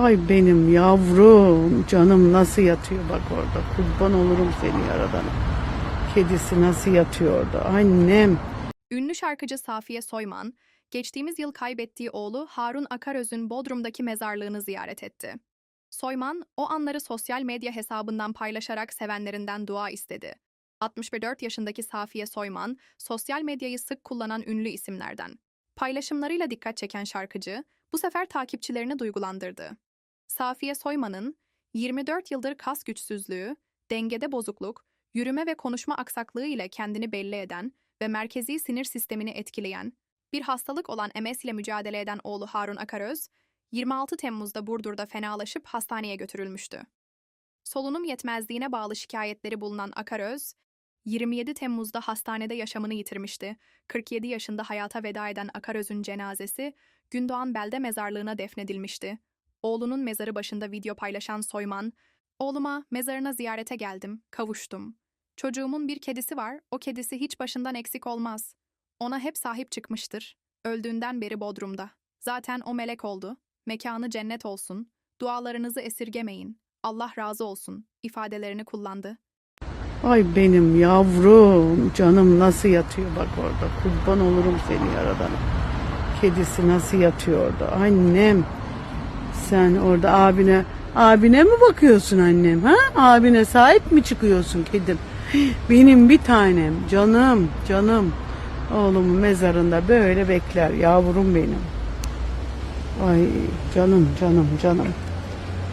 Ay benim yavrum, canım nasıl yatıyor bak orada. Kurban olurum seni yaradana. Kedisi nasıl yatıyor orada. Annem. Ünlü şarkıcı Safiye Soyman, geçtiğimiz yıl kaybettiği oğlu Harun Akaröz'ün Bodrum'daki mezarlığını ziyaret etti. Soyman, o anları sosyal medya hesabından paylaşarak sevenlerinden dua istedi. 64 yaşındaki Safiye Soyman, sosyal medyayı sık kullanan ünlü isimlerden. Paylaşımlarıyla dikkat çeken şarkıcı, bu sefer takipçilerini duygulandırdı. Safiye Soyman'ın 24 yıldır kas güçsüzlüğü, dengede bozukluk, yürüme ve konuşma aksaklığı ile kendini belli eden ve merkezi sinir sistemini etkileyen, bir hastalık olan MS ile mücadele eden oğlu Harun Akaröz, 26 Temmuz'da Burdur'da fenalaşıp hastaneye götürülmüştü. Solunum yetmezliğine bağlı şikayetleri bulunan Akaröz, 27 Temmuz'da hastanede yaşamını yitirmişti. 47 yaşında hayata veda eden Akaröz'ün cenazesi, Gündoğan Belde mezarlığına defnedilmişti. Oğlunun mezarı başında video paylaşan Soyman, Oğluma mezarına ziyarete geldim, kavuştum. Çocuğumun bir kedisi var, o kedisi hiç başından eksik olmaz. Ona hep sahip çıkmıştır. Öldüğünden beri Bodrum'da. Zaten o melek oldu. Mekanı cennet olsun. Dualarınızı esirgemeyin. Allah razı olsun. ifadelerini kullandı. Ay benim yavrum, canım nasıl yatıyor bak orada. Kurban olurum seni yaradana. Kedisi nasıl yatıyor orada. Annem. Sen orada abine, abine mi bakıyorsun annem ha? Abine sahip mi çıkıyorsun kedim? Benim bir tanem, canım, canım. Oğlumun mezarında böyle bekler yavrum benim. Ay canım, canım, canım.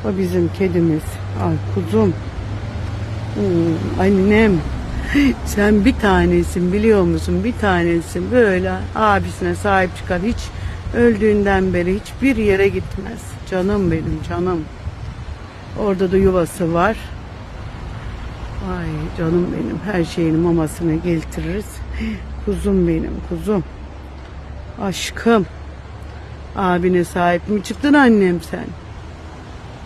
O bizim kedimiz. Ay kuzum. Hmm, annem. Sen bir tanesin biliyor musun? Bir tanesin. Böyle abisine sahip çıkar. Hiç öldüğünden beri hiçbir yere gitmez. Canım benim canım. Orada da yuvası var. Ay canım benim. Her şeyin mamasını getiririz. Kuzum benim kuzum. Aşkım. Abine sahip mi çıktın annem sen?